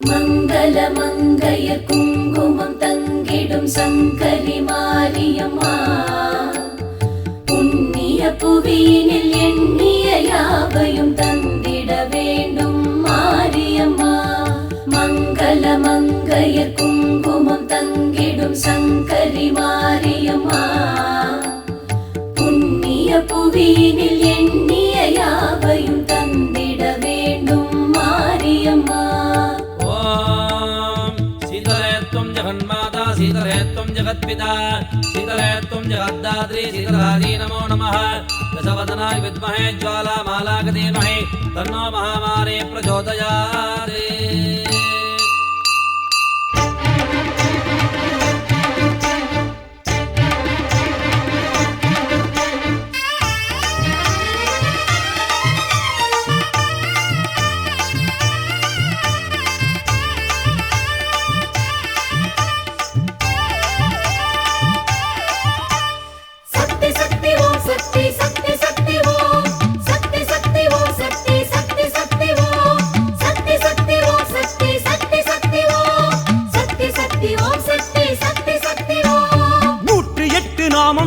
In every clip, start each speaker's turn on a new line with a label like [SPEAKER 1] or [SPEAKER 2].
[SPEAKER 1] மங்கள மங்கைய குங்குமம் தங்கிடும் சங்கரி மாரியம்மா. புண்ணிய புவியினில் எண்ணிய யாவையும் தந்திட வேண்டும் மாரியம்மா. மங்கள மங்கைய குங்குமம் தங்கிடும் சங்கரி மாரியம்மா. புண்ணிய புவியினில்
[SPEAKER 2] जगद्दात्री शीतलादी नमो। नमः दशवदनाय विद्महे ज्वालामालाक धीमहि तन्नो महामारी प्रचोदयात्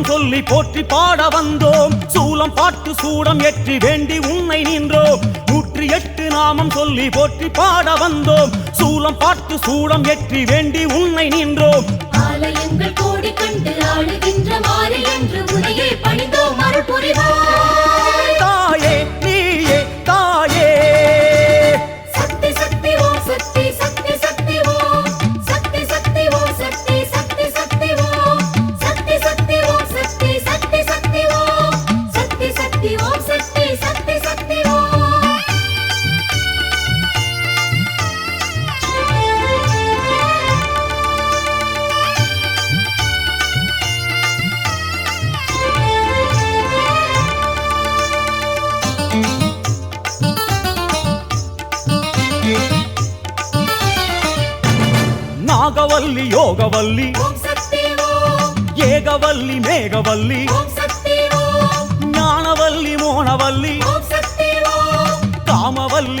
[SPEAKER 3] நாமம் சொல்லி போற்றி பாட வந்தோம். சூலம் பாட்டு சூடம் ஏற்றி வேண்டி உன்னை நின்றோம். நூற்றி எட்டு நாமம் சொல்லி போற்றி பாட வந்தோம். சூலம் பாட்டு சூடம் ஏற்றி வேண்டி உன்னை நின்றோம்.
[SPEAKER 1] ஆலயங்கள் கோடி கண்டு ஆளுகின்ற மாறி என்று உனையே பணிந்தோம். அருள்
[SPEAKER 3] நாகவல்லி யோகவல்லி
[SPEAKER 1] ஓம் சக்தி ஓம்
[SPEAKER 3] ஏகவல்லி மேகவல்லி
[SPEAKER 1] ஓம் சக்தி ஓம்
[SPEAKER 3] ஞானவல்லி மோனவல்லி
[SPEAKER 1] ஓம் சக்தி ஓம்
[SPEAKER 3] காமவல்லி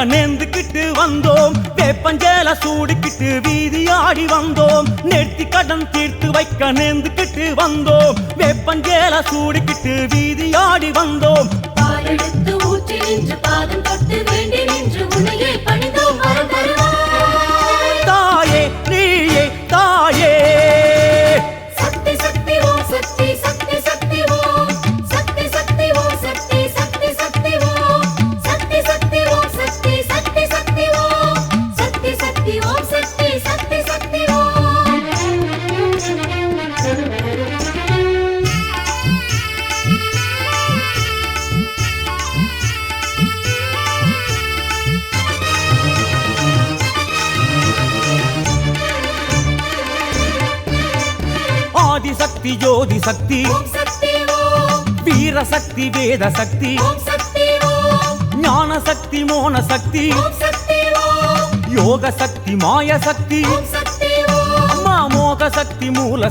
[SPEAKER 3] தீர்த்து நேர்ந்துக்கிட்டு வந்தோம். வேப்பஞ்சேல சூடிக்கிட்டு வீதி ஆடி வந்தோம். நெட்டி கடன் தீர்த்து வைக்க நேர்ந்துக்கிட்டு வந்தோம். வேப்பஞ்சேல சூடிக்கிட்டு வீதி ஆடி வந்தோம்.
[SPEAKER 1] பாதம் தொட்டு வேண்டி நின்று உன்னையே பணிந்தோம்.
[SPEAKER 3] ஆதிசக்தி ஜோதி சக்தி
[SPEAKER 1] ஓம் சக்தி ஓம்
[SPEAKER 3] வீர சக்தி வேத சக்தி
[SPEAKER 1] ஓம் சக்தி ஓம்
[SPEAKER 3] ஞான சக்தி மோன சக்தி
[SPEAKER 1] ஓம் சக்தி ஓம்
[SPEAKER 3] யோக சக்தி மாய சக்தி
[SPEAKER 1] ஓம் சக்தி ஓம்
[SPEAKER 3] அம்மா மோக சக்தி மூல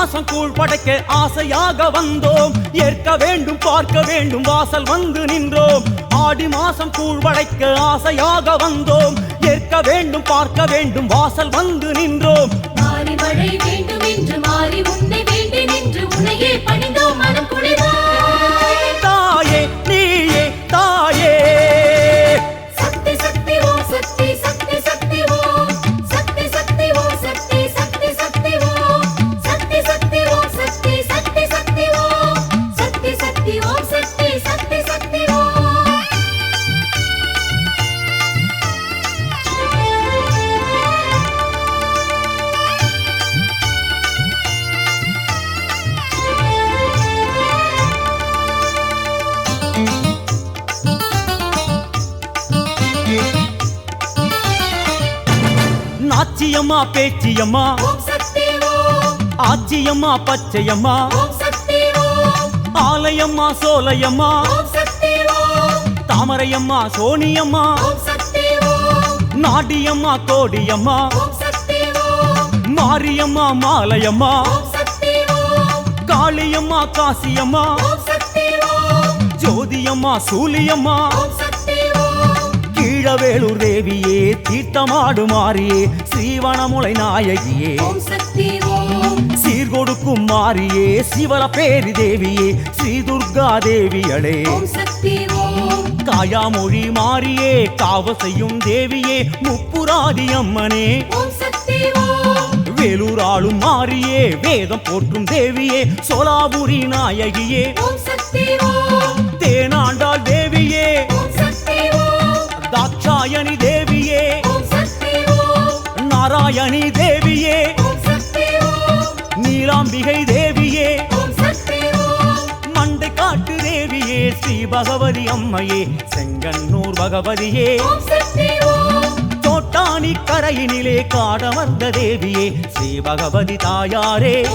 [SPEAKER 3] ஆடி மாசம் கூழ் படைக்க ஆசையாக வந்தோம். ஏற்க வேண்டும் பார்க்க வேண்டும் வாசல் வந்து நின்றோம். ஆடி மாசம் கூழ் படைக்க ஆசையாக வந்தோம். ஏற்க வேண்டும் பார்க்க வேண்டும் வாசல் வந்து நின்றோம்.
[SPEAKER 1] மாறி மழை வேண்டும் என்று மாறி உன்னை வேண்டி நின்று உன்னையே பணிந்தோம். மனம் குளிராய்
[SPEAKER 3] நாச்சியம்மா பேச்சியம்மா. ஆச்சியம்மா பச்சையம்மா. ஆலயம்மா சோலையம்மா. தாமரையம்மா சோனியம்மா நாடியம்மா கோடியம்மா. மாரியம்மா மாலையம்மா. காளியம்மா காசியம்மா. ஜோதியம்மா சூலியம்மா. கீழவேலூர் தேவியே தீர்த்தமாடு மாறியே ஸ்ரீவனமுலை நாயகியே சீர்கொடுக்கும் மாறியே சிவல பேரி தேவியே ஸ்ரீ துர்கா தேவியளே காயாமொழி மாறியே காவ செய்யும் தேவியே முப்புராதி அம்மனே. வேலூர் ஆளும் மாறியே வேதம் போற்றும் தேவியே சோலாபுரி நாயகியே. தேனாண்டாள் தேவியே. தாட்சாயணி தேவியே. நாராயணி தேவியே. நீலாம்பிகை தேவியே. மண்டை காட்டு தேவியே ஸ்ரீ பகவதி அம்மையே. செங்கன்னூர் பகவதியே. தோட்டாணி கரையினிலே காடமர்ந்த தேவியே ஸ்ரீ பகவதி தாயாரே.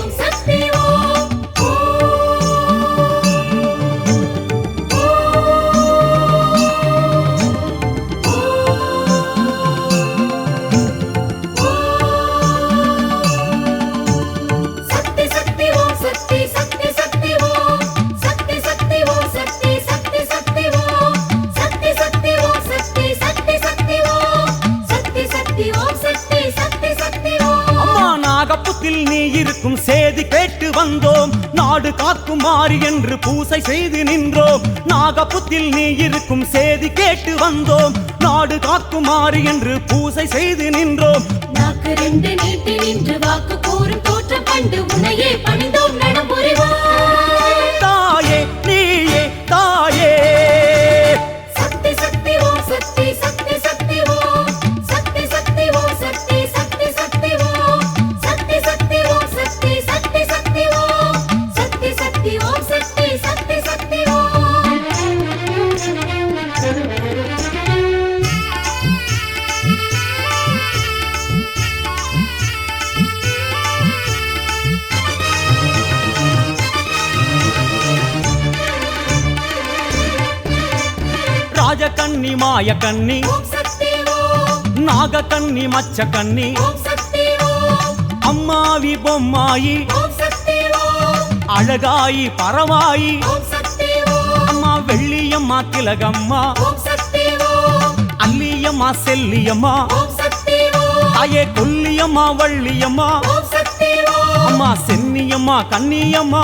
[SPEAKER 3] நாடு என்று பூசை செய்து நின்றோம். நாகப்புத்தில் நீ இருக்கும் சேதி கேட்டு வந்தோம். நாடு காக்கும் என்று பூசை செய்து நின்றோம்.
[SPEAKER 1] நாக்கு ரெண்டு நீட்டி நின்று வாக்கு கூறும் தோற்றம் கண்டு உனையே பணிந்தோம்.
[SPEAKER 3] மாய
[SPEAKER 1] கண்ணி.
[SPEAKER 3] நாக கண்ணி மச்ச
[SPEAKER 1] கண்ணி.
[SPEAKER 3] அம்மாவி பொம்மாயி. அழகாயி பரவாயி. அம்மா வெள்ளியம்மா திலகம்மா. அல்லியம்மா செல்லியம்மா. தாயே கொல்லியம்மா வள்ளியம்மா. அம்மா சென்னியம்மா
[SPEAKER 1] கண்ணியம்மா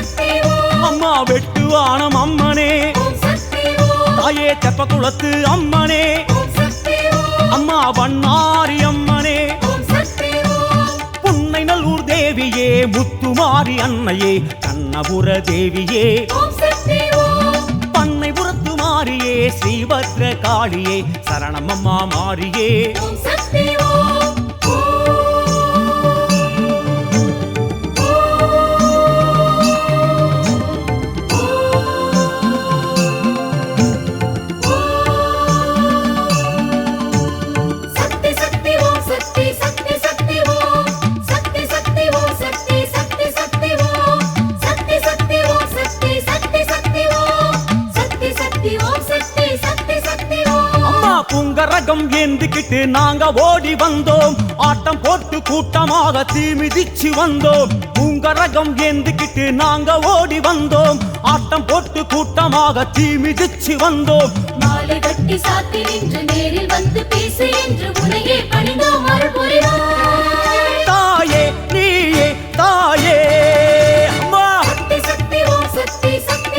[SPEAKER 3] வெட்டுவானம் அம்மனே. தாயே
[SPEAKER 1] தெப்ப குளத்து அம்மனே.
[SPEAKER 3] அம்மா வண்ணாரி அம்மனே. புன்னை நல்லூர் தேவியே முத்துமாரி அன்னையே கண்ணபுர தேவியே. பண்ணைபுரத்து மாரியே ஸ்ரீபத்ர காளியே
[SPEAKER 1] சரணம்
[SPEAKER 3] அம்மா மாரியே ஏந்திக்கிட்டு நாங்க ஓடி வந்தோம். ஆட்டம் போட்டு கூட்டமாக தீ மிதிச்சு வந்தோம். புங்கரகம் ஏந்திக்கிட்டு நாங்க ஓடி வந்தோம். ஆட்டம் போட்டு கூட்டமாக தீ மிதிச்சு வந்தோம்.
[SPEAKER 1] மாலை கட்டி சாத்தி நின்று நேரில் வந்து பேசு என்று உனையே பணிந்தோம். அருள் புரிவாய்
[SPEAKER 3] தாயே நீயே தாயே. அம்மா.
[SPEAKER 1] சக்தி சக்தி.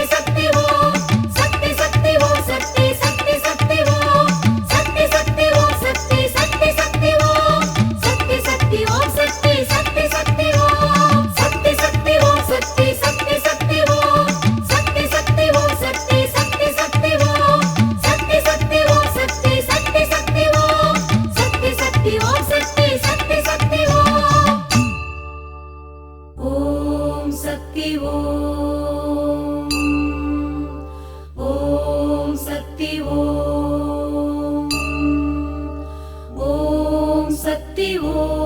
[SPEAKER 1] ஓம் சக்தி ஓம். ஓம் சக்தி ஓம். ஓம் சக்தி ஓம்.